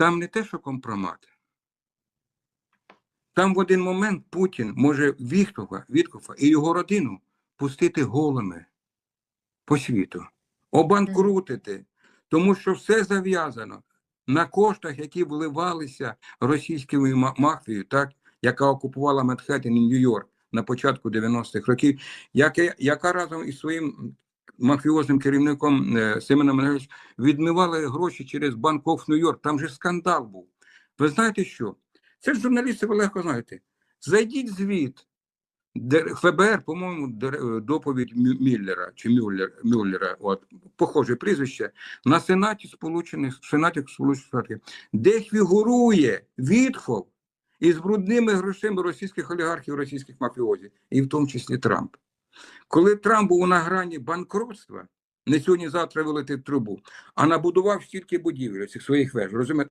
Там не те, що компромат. Там в один момент Путін може Віхтова, Віткофа і його родину пустити голими по світу, обанкрутити, тому що все зав'язано на коштах, які вливалися російською мафією, так, яка окупувала Манхеттен і Нью-Йорк на початку 90-х років, яка, яка разом із своїм мафіозним керівником е, Семеном Менгелевичем відмивала гроші через Банк оф Нью-Йорк. Там же скандал був. Ви знаєте що? Це ж журналісти ви легко знаєте. Зайдіть звіт. ФБР, по-моєму, е, доповідь Мю- Мюллера чи Мюллер, Мюллера, от, похоже прізвище, на Сенаті Сполучених Сенаті Сполучених Штатів, де фігурує Вітхов із брудними грошима російських олігархів, російських мафіозів, і в тому числі Трамп. Коли Трамп був на грані банкротства, не сьогодні-завтра вилетить трубу, а набудував стільки будівель, цих своїх веж, розумієте?